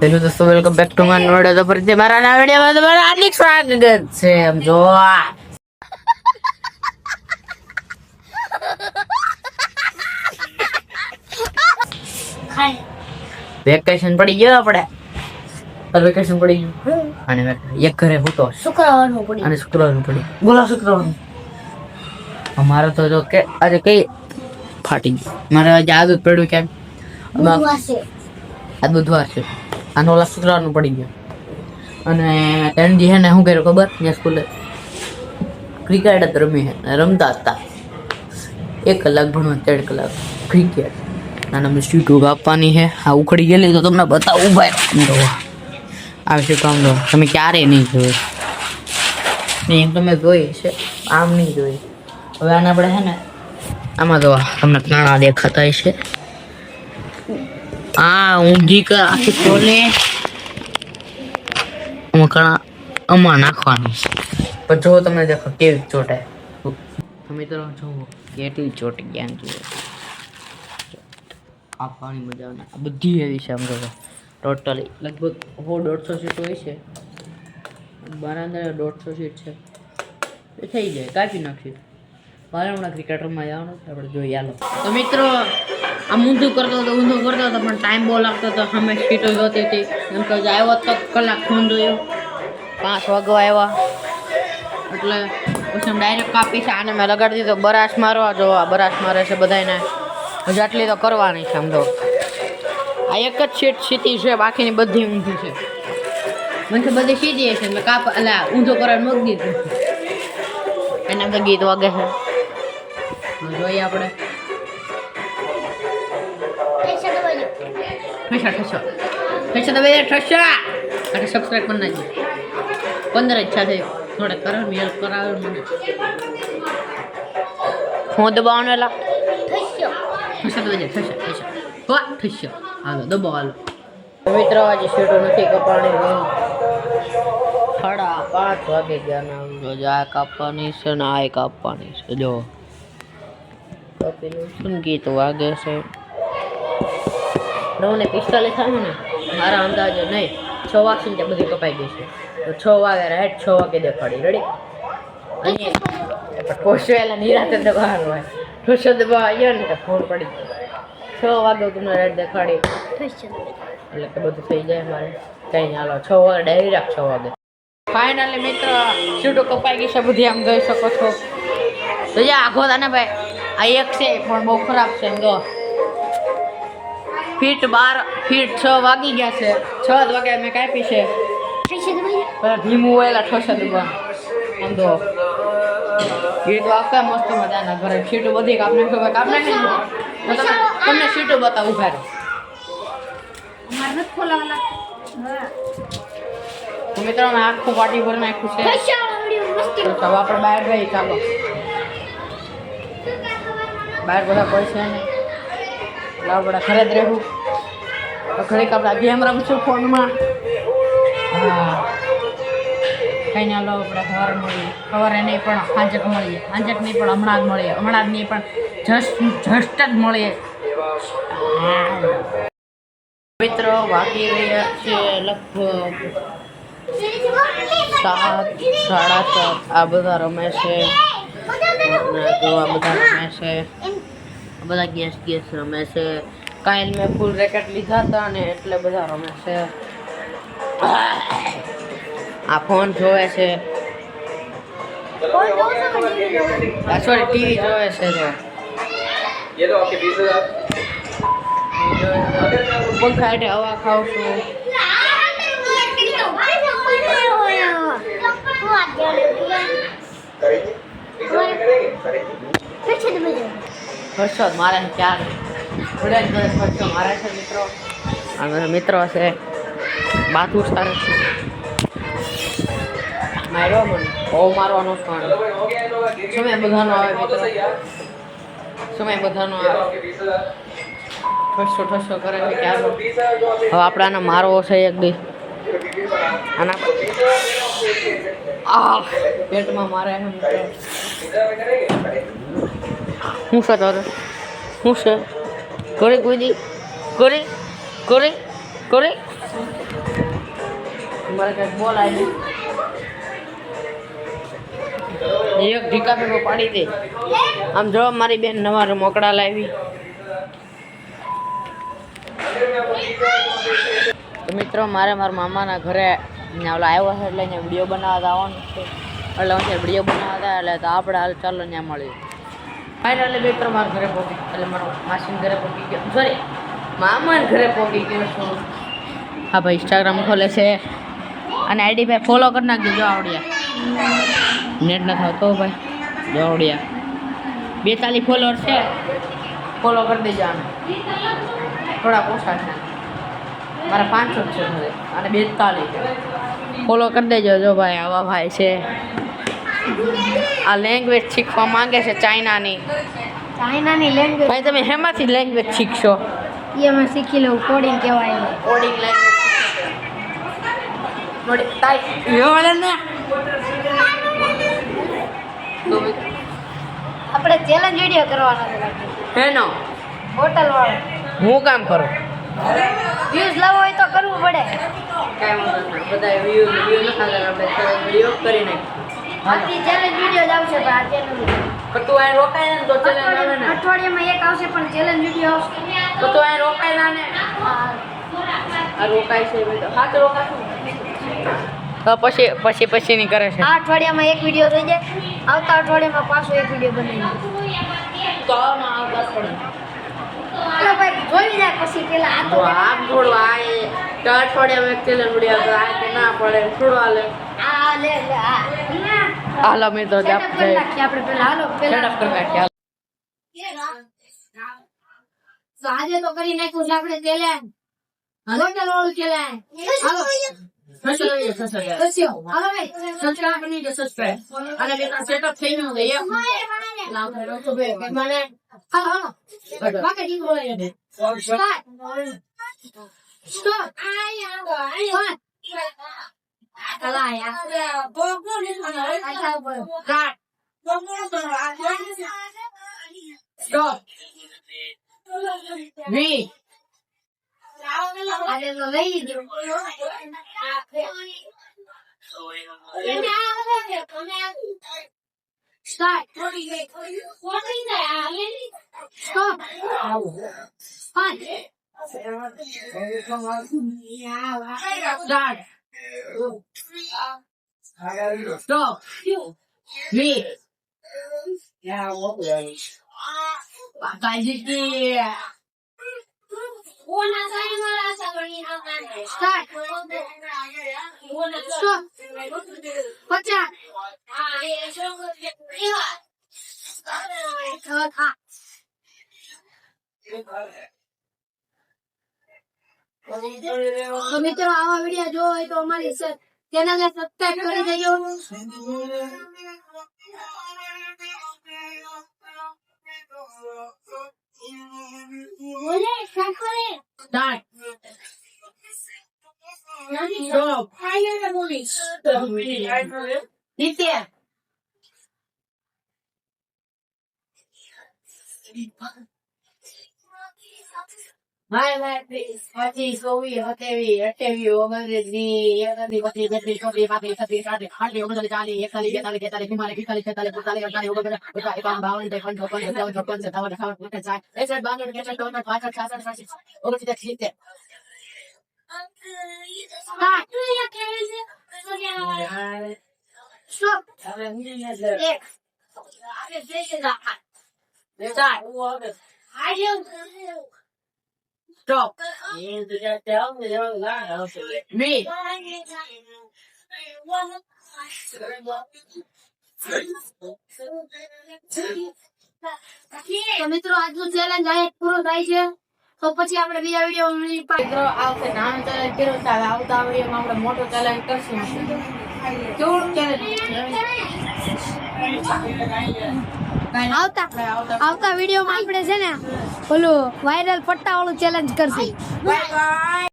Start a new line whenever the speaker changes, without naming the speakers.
Hello દોસ્તો welcome back to my node તો ફરીથી મારા નવા વિડીયોમાં તમારું હાર્દિક સ્વાગત છે એમ જો. વેકેશન પડી ગયો આપણે વેકેશન પડી ગયું? અને એક ઘરે હતો
શુક્રવારનું પડી.
અને શુક્રવારનું પડી. બોલો શુક્રવારનું. અમારે તો જો કે આજે કઈ ફાટી ગયું. મારે આજે આદત પડ્યું કેમ?
બુધવાર છે.
આ બુધવાર છે. આનો ઓલા શુક્રવારનું પડી ગયું. અને તેનજી હે ને શું કર્યું ખબર? ત્યાં સ્કૂલે ક્રિકેટ જ રમી હે રમતા હતા. એક કલાક ભણવા ત્રણ કલાક ક્રિકેટ અને અમે સીટો કાપવાની છે આ ઉખડી ગયેલી તો તમને બતાવું ભાઈ. જો આ શું કામ દો તમે ક્યારેય નહીં જોયું નહીં, એમ તમે જોઈ છે. આમ નહીં જોઈ. હવે આને આપણે છે ને, આમાં જો તમને કાણા દેખાતા હશે. આ ઊંધી કર આખી ખોલે આમાં કણા આમાં નાખવાની પણ જો તમને દેખો કેવી ચોટે. મિત્રો જોવો કેટલી ચોટી ગયા જુઓ. આપવાની મજા આવે આ બધી એવી છે આમ ટોટલી લગભગ હો દોઢસો સીટ હોય છે. બારાંદર દોઢસો સીટ છે. એ થઈ જાય કાપી નાખી મારે હમણાં ક્રિકેટરમાં જવાનું છે આપણે જોઈએ હાલો. તો મિત્રો આમ ઊંધું કરતો હતો ઊંધું કરતો હતો પણ ટાઈમ બહુ લાગતો હતો અમે સીટો જોતી હતી. એમ તો આવ્યો તો કલાક ફોન જોયો પાંચ વાગવા આવ્યા. એટલે પછી ડાયરેક્ટ કાપી છે, આને મેં લગાડી દીધો, બરાશ મારવા જો, આ બરાશ મારે છે બધાને હજુ આટલી તો કરવાની છે આમ તો. આ એક જ સીટ સીટી છે, બાકીની બધી ઊંધી છે. મને બધી સીધી છે એટલે કાપ, એટલે ઊંધો કરવાનું મૂકી દીધું. એના તો ગીત વાગે છે. જોઈએ આપણે. ઠસા ઠસા. ઠસા તો બે ઠસા. અને સબસ્ક્રાઈબ કરી નાખજો. પંદર ઈચ્છા છે થોડે કરો ને હેલ્પ કરાવો મને. હું દબાવવાનો એલા. ઠસા તો ઠસા ઠસા. વાહ ઠસ્યો. હાલો દબાવ હાલો. મિત્રો આજે શેડો નથી કપાણી સાડા પાંચ વાગે ગયા ના જો આ કાપવાની છે ને આ કાપવાની છે. જો. પેલું શું ગીત વાગે છે. નવ ને પિસ્તાલીસ થાય ને, મારા અંદાજે નહીં, છ વાગશે ને ત્યાં બધી કપાઈ ગઈ છે. તો છ વાગે રાઈટ છ વાગે દેખાડી રેડી અને ઠોસો એલા નિરાતે દબાવવાનું હોય ઠોસો દબાવ આવ્યો ને તો ફોન પડી ગયો. છ વાગે તમને રાઈટ દેખાડી. એટલે કે બધું થઈ જાય મારે. કંઈ હાલો, છ વાગે ડાયરી રાખ છ વાગે. ફાઇનલી મિત્ર સીટો કપાઈ ગઈ છે, બધી આમ જોઈ શકો છો. તો જે આખો તને ભાઈ, આ એક છે, પણ બહુ ખરાબ છે, એમ જો. ફીટ બાર ફીટ છ વાગી ગયા છે. છ જ વાગે મેં કાપી છે. ધીમું વહેલા ઠોસે દુકાન આમ તો ગીત વાગતા મસ્ત મજાના ઘરે. સીટો બધી કાપને ખબર કાપને તમને સીટો બતાવું ઊભા રહો. તો મિત્રો મેં આખું પાટી ભર નાખ્યું છે. તો આપણે બહાર ગઈ ચાલો. બહાર બધા કોઈ છે નહીં. એટલે આપણે ઘરે જ રહેવું. ઘડીક આપણે ગેમ રમશું ફોનમાં. હા. કઈ ના લો, આપણે સવારે મળીએ સવારે નહીં, પણ સાંજક મળીએ. સાંજક નહીં, પણ હમણાં જ મળીએ. હમણાં જ નહીં, પણ જસ્ટ જસ્ટ જ મળીએ. મિત્રો, વાગી રહ્યા છે લગભગ સાત, સાડા સાત. આ બધા રમે છે. જો આ બધા રમે છે. બધા ગેસ ગેસ રમે છે. કાયલ મેં ફૂલ રેકેટ લીધા હતા ને એટલે બધા રમે છે. આ ફોન જોવે છે. સોરી ટીવી જોવે? છે તો પંખા એટલે હવા ખાવ છું. ફરશો મારે ચાર બધા જ ઘડે ફરશો મારે છે મિત્રો. અને મિત્રો છે. બાથું સર માર્યો મને. બહુ મારવાનો
ફાણ
સમય બધાનો આવે મિત્રો? સમય બધાનો આવે? ઠસો ઠસો કરે છે ક્યાં હવે આપણે આને મારવો છે એક દી. આના આ પેટમાં મારે મિત્રો. હું છે તારે? હું છે? ઘરે કોઈ દી? ઘરે? ઘરે? ઘરે? મારે કંઈક બોલાય એક ઢીકા પેલો પાડી દે. આમ જો મારી બેન નવા રમકડા લાવી. મિત્રો, મારે મારા મામાના ઘરે ઓલા આવ્યો છે એટલે અહીંયા વીડિયો બનાવતા આવવાનું છે. એટલે વીડિયો બનાવતા એટલે તો આપણે હાલ ચાલો ત્યાં મળીએ ફાઇનલી મિત્રો મારા ઘરે પહોંચી એટલે મારો માસીન ઘરે પહોંચી ગયો. સોરી મામાના ઘરે પહોંચી ગયો છું. હા ભાઈ ઇન્સ્ટાગ્રામ ખોલે છે. અને આઈડી ભાઈ ફોલો કરી નાખજો, જો આવડ્યા. નેટ ન થતો ભાઈ, જો આવડ્યા. બેતાલીસ ફોલોઅર છે. ફોલો કરી દેજો આને. થોડા ઓછા છે. મારા પાંચસો છે અને બેતાલીસ. ફોલો કરી દેજો, જો ભાઈ, આવા ભાઈ છે. આ લેંગ્વેજ શીખવા માંગે છે ચાઇનાની.
ચાઇનાની લેંગ્વેજ
ભાઈ તમે હેમાંથી લેંગ્વેજ શીખશો?
એ અમે શીખી લઉં કોડિંગ કહેવાય
કોડિંગ લેંગ્વેજ
આપણે ચેલેન્જ વીડિયો કરવાનો છે
હેનો.
હોટલ વાળો.
હું કામ કરું?
વ્યૂઝ લાવવો હોય તો કરવું પડે.
કાંઈ વાંધો નહીં. બધા વ્યૂઝ વ્યૂઝ નથી ખાતા આપણે વીડિયો કરી નાખીએ.
બાકી ચેલેન્જ વીડિયો જ આવશે આ ચેલેન્જ
પણ તું અહીં રોકાય ને તો ચેલેન્જ આવે ને.
અઠવાડિયામાં એક આવશે પણ ચેલેન્જ વીડિયો આવશે.
તો તું અહીં ને આ રોકાય છે બેટા હા તો રોકાશું. પછી પછી પછી ની કરે છે.
આ અઠવાડિયામાં એક વીડિયો થઈ જાય. આવતા અઠવાડિયામાં પાછો એક વીડિયો બનાવી
તો આવતા પડે
એટલે ભાઈ જોઈ જાય પછી પેલા આ
તો
તો
આમ થોડું આ એ તો અઠવાડિયામાં એક ચેલેન્જ વીડિયો તો આ તો ના પડે થોડું હાલે.
આ લે લે આ.
હાલો મિત્રો
સેટઅપ કરી નાખીએ આપણે પેલા. હાલો પેલા.
સેટઅપ કરી નાખીએ હાલો.
તો આજે તો કરી નાખ્યું છે આપણે ચેલેન્જ. હોટલ વાળું ચેલેન્જ હાલો. કસ્યો હાલો ભાઈ
સબસ્ક્રાઇબ કરી દેજો સબસ્ક્રાઇબ અને મિત્રો સેટઅપ થઈ ગયું છે એમ લાવ ફેરો તો બે મને
હાલો હાલો વાકે ડીંગ બોલાય દે સ્ટાર્ટ સ્ટોપ સ્ટાર્ટ કલાયા આછા બોલ
Stop. Forty-eight. What
is that? Stop. Fun. Stop. Stop. Me.
Yeah, what was I did
here. Stop. Stop. Maricel, llénale esos pecos de yo. Ole, Sanjole. Die. Go. Higher the movies.
Nitia. Nitia. My life is party, so we hotevi, hotevi, omandri, yadani, koti, koti, koti, papi, koti, koti, handi, omandri, kali, yadani, yadani, yadani, himari, kitali, kitali, putali, yadani, omandri, uta, ikan, bawan, dekhan, dokon, dekhan, dokon, dekhan, dekhan, dekhan, zai, esan, bangan, getan, donan, pakan, kasan, sashi, omandri, dekhi,
hinte. Hi. Stop. Yes. I didn't. I didn't.
Stop me
તો મિત્રો આજનું challenge અહીં પૂરું થાય છે. તો પછી આપણે બીજા વીડિયો
મિત્રો આ વખતે નાનો ચેલેન્જ કર્યો છે. હવે આવતા વિડીયોમાં આપણે મોટો ચેલેન્જ કરશું. કેવું ચેલેન્જ
આવતા. આવતા. વિડીયોમાં આપણે છે ને ઓલું વાયરલ પટ્ટા વાળું ચેલેન્જ કરશું